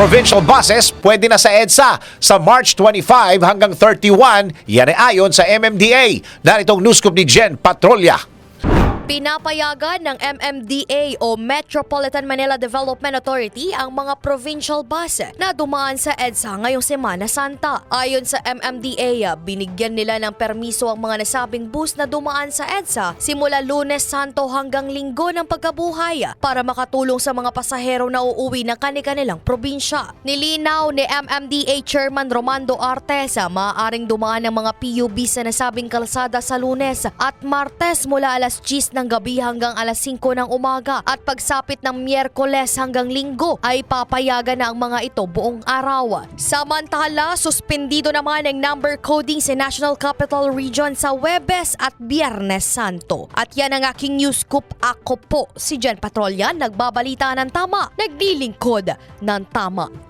provincial buses pwede na sa EDSA sa March 25 hanggang 31. Yan ay ayon sa MMDA. Naritong news scoop ni Jen Patrolya. Pinapayagan ng MMDA o Metropolitan Manila Development Authority ang mga provincial bus na dumaan sa EDSA ngayong Semana Santa. Ayon sa MMDA, binigyan nila ng permiso ang mga nasabing bus na dumaan sa EDSA simula Lunes Santo hanggang Linggo ng pagkabuhay para makatulong sa mga pasahero na uuwi ng kanilang probinsya. Nilinaw ni MMDA Chairman Romando Artesa maaaring dumaan ng mga PUB sa nasabing kalsada sa Lunes at Martes mula alas 10 ng gabi hanggang alas 5 ng umaga at pagsapit ng Miyerkules hanggang Linggo ay papayagan na ang mga ito buong araw. Samantala, suspendido naman ang number coding sa National Capital Region sa Webes at Biyernes Santo. At yan ang aking news scoop. Ako po si Jen Patrolyan, nagbabalita ng tama, naglilingkod ng tama.